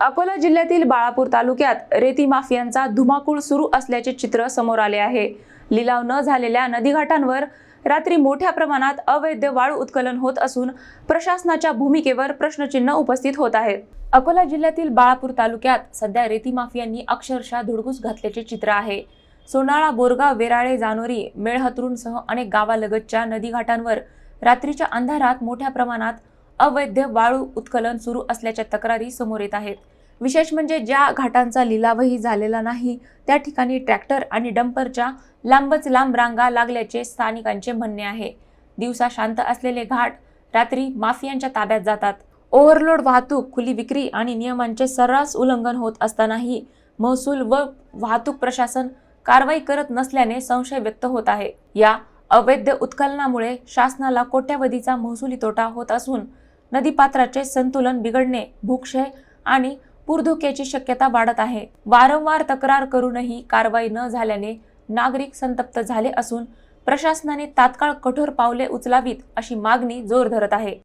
अकोला जिल्ह्यातील बाळापूर तालुक्यात रेती माफियांचा धुमाकूळ सुरू असल्याचे चित्र समोर आले आहे. लिलाव न झालेल्या नदीघाटांवर रात्री मोठ्या प्रमाणात अवैध वाळू उत्खनन होत असून प्रशासनाच्या भूमिकेवर प्रश्नचिन्ह उपस्थित होत आहेत अकोला जिल्ह्यातील बाळापूर तालुक्यात सध्या रेती माफियांनी अक्षरशः धुडगूस घातल्याचे चित्र आहे. सोनाळा बोरगाव वेराळे जानोरी मेळहतरूंसह अनेक गावालगतच्या नदीघाटांवर रात्रीच्या अंधारात मोठ्या प्रमाणात अवैध वाळू उत्खनन सुरू असल्याच्या तक्रारी समोर येत आहेत. विशेष म्हणजे ज्या घाटांचा लिलावही झालेला नाही त्या ठिकाणी ट्रॅक्टर आणि डंपरच्या लांबच लांब रांगा लागल्याचे स्थानिकांचे म्हणणे आहे. दिवसा शांत असलेले घाट रात्री माफियांच्या ताब्यात जातात. ओव्हरलोड वाहतूक खुली विक्री आणि नियमांचे सर्रास उल्लंघन होत असतानाही महसूल व वाहतूक प्रशासन कारवाई करत नसल्याने संशय व्यक्त होत आहे. या अवैध उत्खननामुळे शासनाला कोट्यावधीचा महसुली तोटा होत असून नदीपात्राचे संतुलन बिघडणे भूक्षय आणि पूरधोक्याची शक्यता वाढत आहे. वारंवार तक्रार करूनही कारवाई न झाल्याने नागरिक संतप्त झाले असून प्रशासनाने तात्काळ कठोर पावले उचलावीत अशी मागणी जोर धरत आहे.